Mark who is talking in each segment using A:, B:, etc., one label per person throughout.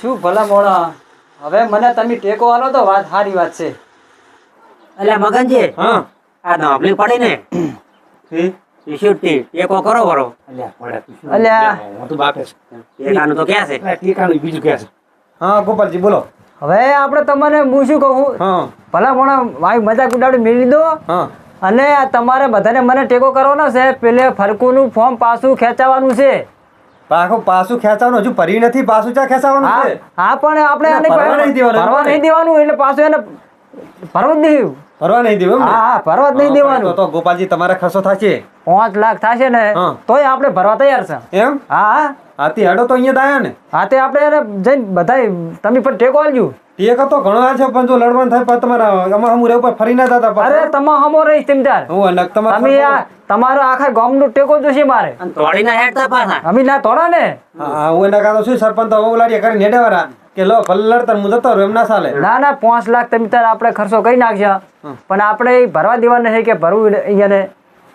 A: શું ભલા મોણા? હવે મને તમે ટેકો આલો તો વાત સારી વાત છે.
B: એટલે મગનજી
C: હા.
B: આ નોબલી પડી ને ટેકો કરો બરો
C: અલ્યા હું તો બાપે છે.
B: ટેકાનું તો ક્યાં છે?
C: ટેકાનું બીજું ક્યાં છે? હા ગોપાલજી બોલો.
A: હવે આપણે તમને હું શું કહું?
C: હા.
A: ભલા મોણા મારી મજાક ઉડાડી મેળવી દો. અને તમારે બધાને મને ટેકો કરવાનો છે. પેલે ફરકુનું ફોર્મ પાછું ખેંચાવાનું છે.
C: પાછું પાછું ખેંચાવાનું હજુ ભરી નથી પાછું ચા ખેંચાવાનું
A: હા
C: છે?
A: હા પણ આપણે આને
C: ભરવા નહીં દેવાનું.
A: ભરવા નહીં દેવાનું એટલે પાછું એને ભરવા જ નહીં
C: ભરવા નહીં દેવું
A: હા હા ભરવા જ નહીં દેવાનું.
C: તો ગોપાલજી તમારે ખર્ચો થશે.
A: પાંચ લાખ થશે ને તોય આપણે ભરવા તૈયાર છે.
C: એમ?
A: હા હા.
C: હાથી હેડો તો અહીંયા દાયા ને.
A: હા તે આપણે એને જઈને બધાય તમે પણ ટેકો આલજો
C: ટેક તો ઘણો આ છે પણ જો લડવાનું થાય પણ તમારા આમાં હમું રહેવું ફરી ના થતા
A: અરે તમા હમો રહીશ તેમ
C: હું અલગ તમારે
A: તમે આ તમારો આખા ગામનો ટેકો જોશે મારે.
B: તોડી ના હેડતા પાછા.
A: અમે ના તોડા ને
C: હા હા, એના કાતો શું સરપંચ તો ઓલાડીએ કરીને હેડેવારા કે લો ભલે લડતા ને હું જતો એમ ના ચાલે.
A: ના ના પાંચ લાખ તમે તાર આપણે ખર્ચો કરી નાખજો. પણ આપણે ભરવા દેવાના છે કે ભરવું અહીંયા
C: ને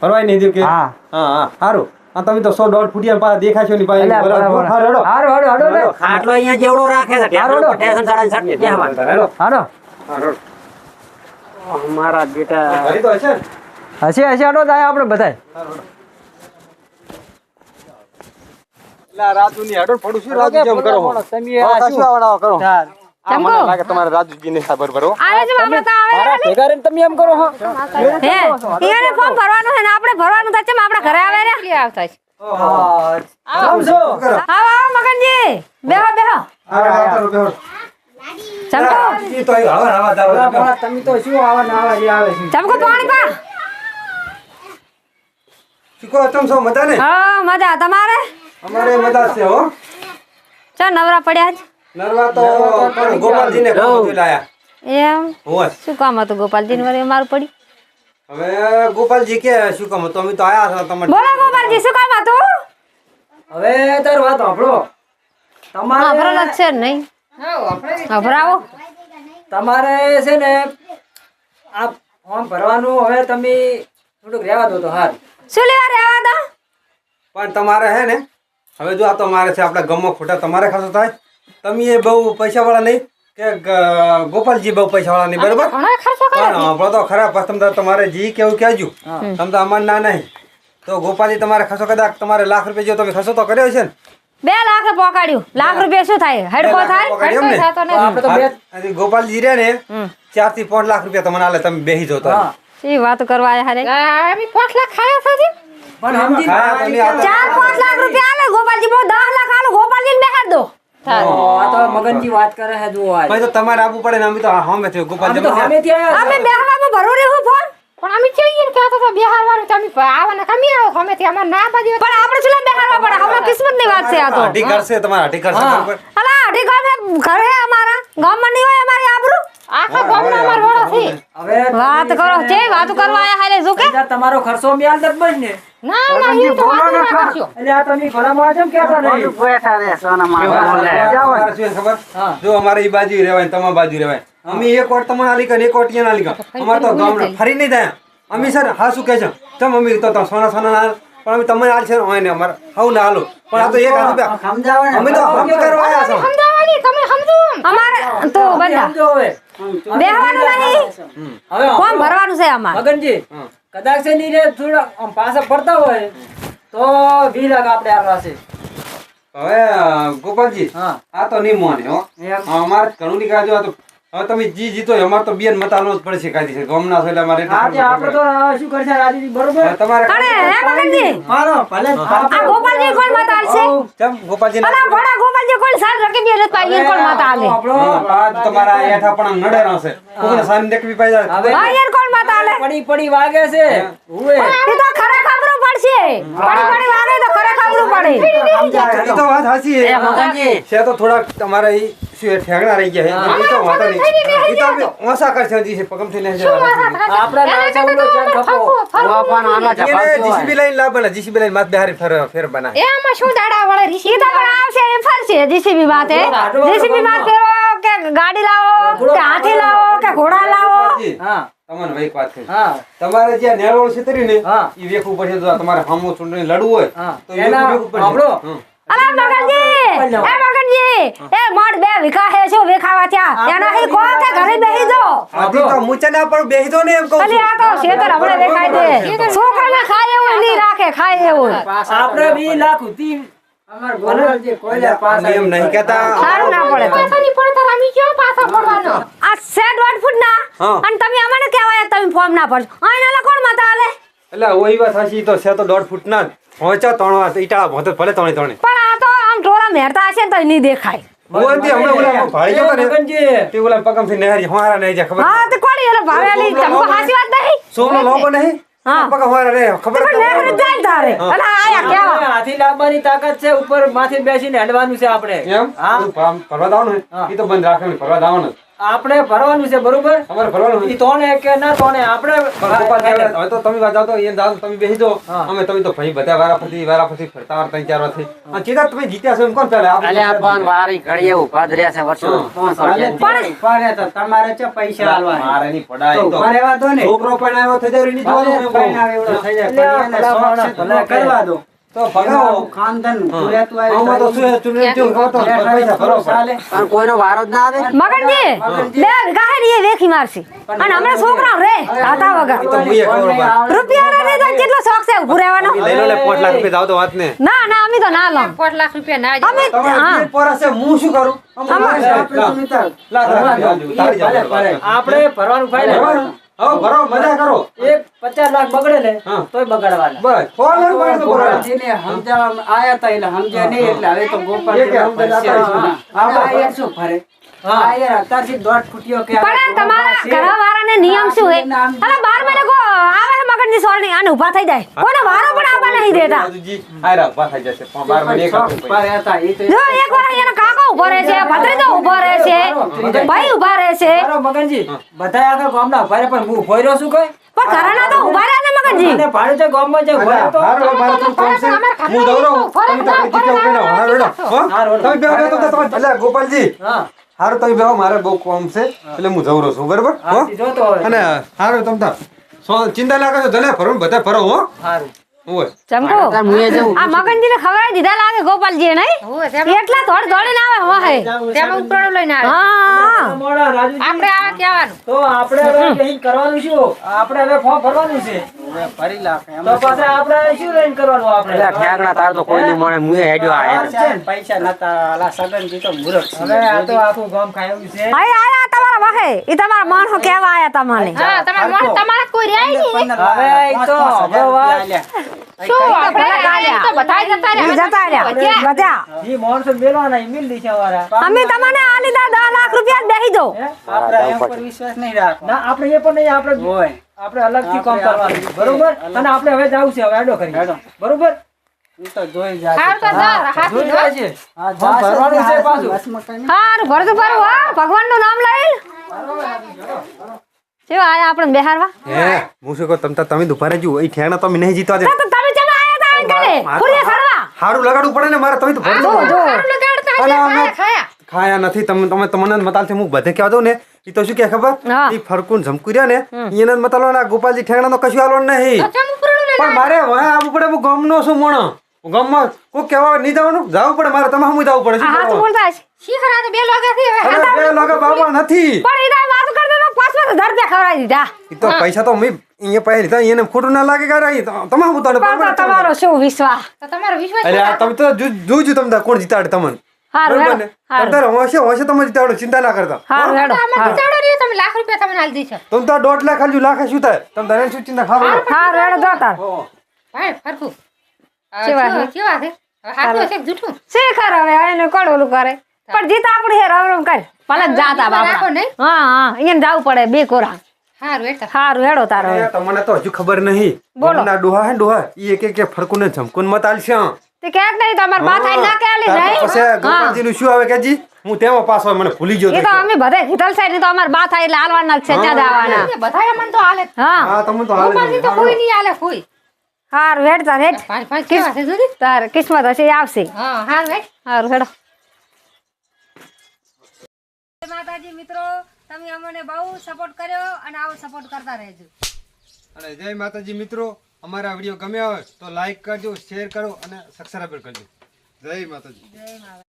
C: ભરવાય નહીં દઉં કે
A: હા.
C: હા હા સારું હા તમે તો 100 ડોટ ફૂટિયા પાછા દેખાશો નહીં પાછી
A: એટલે
C: બરાબર. હા, હેડો.
A: હારું, હારું, હારું ને.
B: ખાટલો અહીંયા જેવડો રાખે છે
A: હારો,
B: ટેકનો
A: હારો.
B: ટેશન ચડાવીને સટકે ત્યાં વાત.
C: હેડો.
A: હાલો
C: હા, હેડો.
B: મારા બેટા
C: ભરી તો હશે ને?
A: હસી હસી હાડો જાય આપણે બધાય
C: એટલે આ રાજુની હેડો પડું છું, રાજુ જેમ કરો હો.
A: તમે
C: હા,
A: આ શું?
C: આવડાવો કરો.
A: ચાલ.
C: મને લાગે તમારે રાજુજીને ખબર ભરો.
D: આને જ મામા આવે
A: ભેગા રહીને તમે એમ કરો હો.
D: હે ઈયાને ફોર્મ ભરવાનું છે ને આપણે ભરવાનું થાય છે આપણે ઘરે આવે આવતા છે? મગનજી. બેહો બેહો. ચમકો પાણી પા.
C: શીખો, તમ છો મજા ને?
D: હા મજા. તમારે?
C: અમારે મજા છે હો.
D: ચા નવરા પડ્યા જ
C: નરવા તો પણ ગોપાલજીને કામ લાયા.
D: એમ?
C: હોવે.
D: શું કામ હતું ગોપાલજી ને વળી પડી?
C: હવે ગોપાલજી કે શું કામ હતું? અમે તો આયા હતા તમારે
D: બોલો ગોપાલજી શું કામ હતું?
A: હવે તાર વાત આપણો તમારે
D: છે ને નહીં અભરાવો
A: તમારે છે ને આ ફોર્મ ભરવાનું હવે તમે થોડુંક રહેવા દો તો હાર
D: શું લેવા રહેવા દો?
C: પણ તમારે હે ને હવે જો આ તો મારે છે આપણા ગમો ખોટા તમારે ખાસો થાય. તમે એ બહુ પૈસા વાળા નહીં કે ગોપાલજી બહુ પૈસા વાળા નહીં બરોબર? પણ આપણો તો ખરાબ તમે તમારે જી કેવું કહેજો. તમે તો અમાર ના નહીં. તો ગોપાલજી તમારે ખસો કદાચ તમારે લાખ રૂપિયા જો તમે ખસો તો કર્યો છે ને?
D: બે લાખ પોકાડ્યું લાખ રૂપિયા શું થાય? હેડકો થાય?
C: ગોપાલજી રે ને ચારથી પાંચ લાખ રૂપિયા તમને આલે તમે બેસી જાઓ તો
D: એ વાત કરવા આયા હારે. અમે પાંચ લાખ ખાયા સાજી
A: પણ
D: ચાર પાંચ લાખ રૂપિયા આલે. ગોપાલજી બહુ દસ લાખ આલો. ગોપાલજી ને બેહાડ દો.
A: તો મગનજી વાત કરે છે જુઓ આજ.
C: ભાઈ તો તમારે આપવું પડે ને અમે તો હમે થયો
A: અમે
C: ગોપાલજી
A: તો સામેથી આયા
D: અમે
A: છે.
D: ભરો રે હું ફોન.
E: પણ અમે ને કહેતો તો બિહારવાનું તમે આવવાના કમી આવો અમે થી અમાર ના બાજુ
D: પણ આપણે ચલા બેહાડવા પડે હમણાં કિસ્મતની વાત છે આ તો.
C: અઢી ઘર છે તમારા અઢી ઘર છે
A: હા.
D: અલા અઢી ગામ હે ઘર હે અમારા. ગામમાં નહીં હોય અમારી આબરૂ.
E: આખા ગામના માર વાળા છે
A: હવે
D: વાત કરો છે વાત કરવા આયા હાલે શું કે?
A: તમારો ખર્ચો મેલ દત બસ ને
E: ના ના એવું તો વાત ના કરશો.
A: એટલે આ તમે ભલા માણસ કેમ કહેતા નહીં?
C: અમારે શું છે ખબર? જો અમારે ઈ બાજુ રહેવાય ને તમારી બાજુ રહેવાય. અમે એક વોટ તમને આલી કે એક વોટ ઈયાને આલી કે અમારે તો ગામડે ફરી નહીં થાય. અમે સર હા શું કહે છે તમ અમે તો સોના સોના ના પણ અમે તમને આલ છે ને ઓય ને અમારે હાઉ ના હાલો. પણ આ તો એક હાથ રૂપિયા અમે તો હમ કરવા આયા છો.
E: સમજાવવાની તમે સમજો
D: અમારે તો બધા
A: સમજો હવે.
D: બેહવાનું નહીં.
A: હવે
D: ફોર્મ ભરવાનું છે આમાં?
A: મગનજી કદાચ છે નહીં રે થોડા આમ પાછા પડતા હોય તો વીસ લાખ આપણે આલવા છે.
C: હવે ગોપાલજી
A: હા.
C: આ તો નહીં મોને હો. અમારે ઘણું ની કાજુ આ તો હવે તમે જી જીતો અમારે તો બેન મત આલવો જ પડશે કાજી છે ગામના છો એટલે અમારે
A: આજે આપણે તો શું કરશે રાજીજી બરોબર?
C: તમારે
D: અરે હે મગનજી
A: મારો ભલે
D: આ ગોપાલજી કોણ માતા આલશે
C: ચમ ગોપાલજી
D: અલા ભડા ગોપાલજી કોણ સાલ રકે બે રત પાઈ કોણ માતા આલે?
A: આપણો
C: આ તમારા એઠા પણ નડે ના કોને કોઈને દેખવી પાઈ જાય
A: હવે
D: હા યાર કોણ માતા આલે?
A: પડી પડી વાગે છે. હુએ.
D: એ તો પડી પડી વાગે તો ખરે ખબરું પડે
C: તો વાત સાચી
B: એ મગનજી.
C: છે તો થોડાક તમારા ઈ શું એ રહી ગયા છે. તો વાંધો નહીં. એ તો અમે કરશે હજી છે પગમથી લઈને જવાના. છે.
A: આપણા નાચા ઉડો ચાલ ખપો
C: એને જીસીબી લઈને લાવ જીસીબી લઈને માથ બેહારી ફેર ફેર બના
E: એ આમાં શું દાડા વળે? રીસી
D: તો પણ આવશે એ ફરશે જીસીબી માથે. જીસીબી માથે ફેરવો કે ગાડી લાવો કે હાથી લાવો કે ઘોડા લાવો.
A: હા.
C: તમને એક વાત કહી.
A: હા.
C: તમારે જ્યાં નેરોળ છેતરી ને
A: હા.
C: ઈ વેખવું પડશે જો તમારે હામું ચૂંટણી લડવું હોય તો વેખવું પડશે.
A: આપણો.
C: હમ.
D: મગનજી! એ મગનજી! મગનજી એ મઠ બે વીઘા હે શું વેખાવા થયા? એનાથી કો કે ઘરે બેહી જો.
C: આથી તો મૂંચે ના પણ બેસી ને એમ કહું
D: ખાલી આ તો શેતર હમણે વેખાય દે છોકરાને ખાય એવું નહીં રાખે ખાય એવું.
A: આપણે બી લાખ ઉધી અમાર ગોપાલજી કોયલા પાસ
C: એમ નહીં કહેતા.
D: સારું ના પડે તો.
E: પાછળની પડતા રામી ક્યાં પાછો પડવાનો
D: આ સેટ દોઢ ફૂટ ના
C: હા.
D: અને તમે અમને કહેવાય તમે ફોર્મ ના ભરશો. એના કોણ માતા આલે
C: એટલે ઓઈ વાત સાચી તો છે તો દોઢ ફૂટ ના. પહોંચા ત્રણ વાર ઈટાળા ભોતે ભલે ત્રણે ત્રણે.
D: પણ આ તો આમ ઢોરા મેરતા હશે તો નહીં દેખાય.
C: હું હમણાં ઓલા ભાળી ગયો ને તે ઓલા પગમથી નહેરી હોવારા નહીં જાય ખબર
D: હા તે કોડી એટલે ભાવેલી? તમને હાસી વાત નહીં.
C: સોમનો લોબો નહીં?
D: હા.
C: પગ હોવારા નહીં ખબર
D: પણ
C: જ
D: જાય તારે અલા આયા કેવા?
A: હાથી લાવવાની તાકાત છે ઉપર માથે બેસીને હેડવાનું છે આપણે.
C: એમ
A: હા.
C: તું ફાર્મ દાવ ને એ તો બંધ રાખવાનું ભરવા દાવાનું.
A: આપણે ભરવાનું છે બરોબર?
C: અમારે ભરવાનું
A: ઈ તોને કે ના તોને આપણે
C: હવે તો તમે વાત તો એને જાઓ તમે બેસી
A: દો.
C: અમે તમે તો ભાઈ બધા વારા પછી વારા પછી ફરતા વાર ત્રણ ચાર વાર થઈ અને ચેતા તમે જીત્યા છો એમ કોણ ચાલે આપણે
B: અલ્યા પણ વારી ઘડીએ જ રહ્યા છે વર્ષો.
A: તમારે છે પૈસા
C: મારે ની પડાય તો.
A: રહેવા દો ને.
C: છોકરો પણ આવ્યો થઈ જાય. એની જોવાનું થઈ જાય
A: કરવા દો.
C: તો ભગાવો આમાં તો શું ચૂંટણી જેવું કરો પૈસા ભરવા પડે.
B: પણ કોઈનો વારો જ ના આવે?
D: મગનજી બે વીઘા હે વેખી મારશે. અને હમણાં છોકરા રે આતા વગર.
C: તો મુઈએ ખબર
D: રૂપિયા ને તો કેટલો શોખ છે ઉભું રહેવાનો?
C: લઈ લો લે પાંચ લાખ રૂપિયા જાઓ તો વાત ને
D: ના ના અમે તો ના લો.
E: પાંચ લાખ રૂપિયા ના
D: અમે હા.
C: બે હું શું કરું?
D: આમાં-
C: લાખ, લાખ રૂપિયા
A: આપણે ભરવાનું ફાઇનલ
C: ભરવાનું? હવે ભરો મજા કરો.
A: એક પચાસ લાખ બગડે ને તોય બગાડવાના.
C: બસ ફોન તો
D: શું નહીં દેતા
C: દાદુજી, આયરા ઊભા થઈ જશે. પણ બાર મહિને એક આપવું પડે.
D: જો એક વાર એનો કાકો ઊભો રહે છે ભત્રીજો ઊભો રહે છે ભાઈ ઊભા રહે છે
A: મગનજી બધા આગળ ગામના ઊભા પણ હું ઊભો રહ્યો છું કોઈ
D: પણ ઘરના તો ઊભા રહે ને મગનજી
A: અને ભાડું છે ગામમાં જે ઊભો તો
C: હારું, મારો તું કામ છે. હું દોરો. તમે તો કે જીતે ઉકેલો. હારું, હેડો. તમે બે બેહો, તો તમે- એટલે ગોપાલજી
A: હા
C: હારું તમે બેહો મારે બહુ કોમ છે એટલે હું જવરો છું બરાબર. અને હારું તમ તા સો- ચિંતા ના કરશો જલે ભરો ને બધા ફરો હો
A: હારું.
D: ચમકો. આ મગનજીને ખબર દીધા લાગે ગોપાલજી નહીં?
E: હોવે, તેમાં-
D: એટલા થોડ દોડીને આવે વાહે
E: તેમાં ઉપરાણું લઈને આવે.
D: હા
A: મોડા રાજુજી.
E: આપણે આ કહેવાનું.
A: તો આપણે હવે કરવાનું શું? આપણે હવે ફોર્મ ભરવાનું છે. તો પછી આપણે શું લઈને કરવાનું આપણે?
B: અલ્યા ઠેકડા તાર તો કોઈ નહીં મળે મુએ હેડ્યો આ હેડ.
A: હવે આ તો આખું ગામ ખાયું છે.
D: અહીં આયા તમારા વાહે. એ તમારા માણસો કેવા આયા તમારે.
E: હા તમારે મન તમારે કોઈ રહ્યા નહીં
A: હવે ઈ તો હવે વાત
E: શું આપણે તો બધા જતા રહ્યા
D: જતા રહ્યા. બધા.
A: ઈ માણસો મેલવાના ઈ મિલ દીશા વાળા
D: અમે તમને આ લીધા દસ લાખ રૂપિયા જ બેસી દો
A: હે? ના આપણે એ પણ નહીં આપણે આપણે અલગથી કામ કરવાનું. બરોબર? અને આપણે હવે જાવું છે હવે આડો કરી બરોબર?
D: હા. ભગવાનનું નામ લઈ. આપણે બેહારવા
C: હે હું શું કહું તમ તમે દુપારે જુઓ એ ઠેકડા તમે નહીં જીતવા દે
D: તમે આયા તા
C: હારું લગાડવું પડે ને મારે તમે તો
E: ખાયા
C: નથી તમે તમે તમને મતાલ છે હું બધે કહેવા દઉં ને. એ તો શું કે ખબર?
D: હા.
C: એ ફરકુન ઝમકુ રહ્યા ને એને મતલબ મતાલો ના ગોપાલજી ઠેકડા કશું આલો નહીં.
E: ચમ ઉપરાણું લઈને
C: પણ મારે વહે આવું પડે હું ગામનો છું મોણો. હું ગામમાં કોઈ કહેવા નહીં જવાનું? જવું પડે મારે તમે હું જવું પડે? શું
D: હાથ
C: કરવાનું?
D: બોલતા છે
E: શીખરા તો બે લાગાથી હવે
C: અરે, બે લોકો બાબા નથી.
D: પણ ઈદા વાત કર દે પાછો હજાર રૂપિયા ખવડાવી દીધા.
C: ઈ તો પૈસા તો મેં અહીંયા પૈસા લીધા એને ખોટું ના લાગે કે અરે, હું
D: પણ તો તમારો શું વિશ્વાસ?
E: તો તમારો વિશ્વાસ
C: અરે આ તમે તો જો- તમે તાર કોણ જીતાડે તમને?
D: હારું હેડો હારું.
C: તમે હોશે હોશે તમે જીતાડો ચિંતા ના કરતા.
D: હારું હેડો હારું.
E: બિચારો રહ્યો તમે લાખ રૂપિયા તમને આલી દીધો.
C: તમે તાર દોઢ લાખ આલજો લાખ શું થાય? તમે તારે શું ચિંતા ખાવા
D: હારું હેડો જો તાર.
E: ભાઈ ફરકું
D: કેવા
E: કેવા?
D: છે?
E: કેવા છે? હવે છે કે
D: હવે? એને કડોલું કરે? પણ જીત આપણી હે રમ રમ કર. ભલે જાતા
E: રાખો
D: હા હા અહીંયા જવું પડે બે કોરા.
E: હારું
D: હેડો. તારો.
C: તમને તો હજુ ખબર નહીં.
D: બોલો.
C: ગામના ડોહા હે ડોહા? ઈ એક એક એક ફરકુને ઝમકુન મત આલશે.
D: તે ક્યાંક નહીં તમાર બા થાય ના કે આલી
C: તાર પછી
D: ગોપાલજી
C: નું શું આવે કેજી? હું તેમાં પાછો મને ભૂલી ગયો
D: એ તો. અમે બધા હિતલ સાઈડ તો અમાર બા થાય એટલે હાલવાના છે ત્યાં
E: દાવાના બધા મન તો હાલે.
D: હા.
C: હા તમને તો હાલે
E: ગોપાલજી તો કોઈ નહીં હાલે કોઈ.
D: હાર હેડ તાર હેડ.
E: પાંચ પાંચ કેવા છે જુદી?
D: તાર કિસ્મત હશે આવશે.
E: હા હારું હેડ.
D: હાર હેડો. માતાજી મિત્રો તમે અમને બહુ સપોર્ટ કર્યો અને આવો સપોર્ટ કરતા રહેજો.
C: અને જય માતાજી મિત્રો. અમારા વીડિયો ગમ્યા હોય તો લાઈક કરજો શેર કરો અને સબસ્ક્રાઈબ કરજો. જય માતાજી.
D: જય માતા